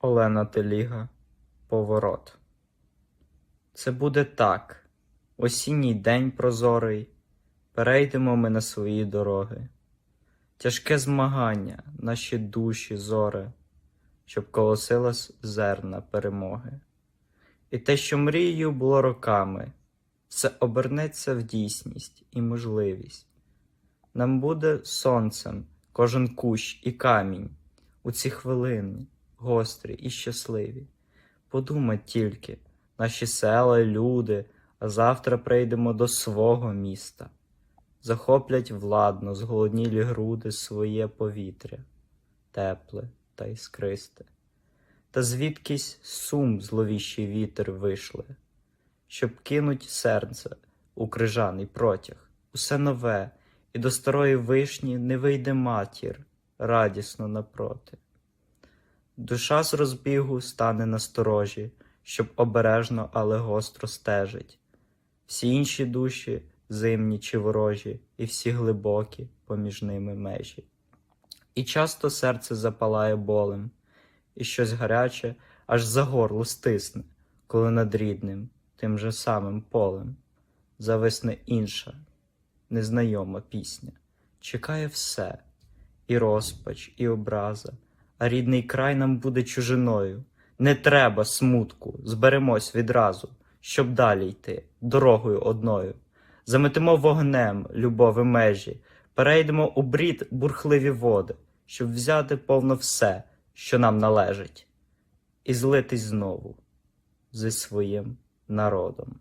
Олена Теліга Поворот. Це буде так. Осінній день прозорий. Перейдемо ми на свої дороги. Тяжке змагання, наші душі зори, щоб колосилась зерна перемоги. І те, що мрією було роками, все обернеться в дійсність і можливість. Нам буде сонцем кожен кущ і камінь у ці хвилини, гострі і щасливі. Подумать тільки, наші села люди, а завтра прийдемо до свого міста. Захоплять владно зголоднілі груди своє повітря, тепле та іскристе. Та звідкись сум зловіщий вітер вишле, щоб кинуть серце у крижаний протяг, усе нове, і до старої вишні не вийде матір радісно напроти. Душа з розбігу стане насторожі, щоб обережно, але гостро стежить. Всі інші душі зимні чи ворожі, і всі глибокі поміж ними межі. І часто серце запалає болем, і щось гаряче аж за горло стисне, коли над рідним, тим же самим полем зависне інша, незнайома пісня. Чекає все, і розпач, і образа, а рідний край нам буде чужиною. Не треба смутку, зберемось відразу, щоб далі йти дорогою одною. Заметимо вогнем любові межі, перейдемо у брід бурхливі води, щоб взяти повно все, що нам належить, і злитись знову зі своїм народом.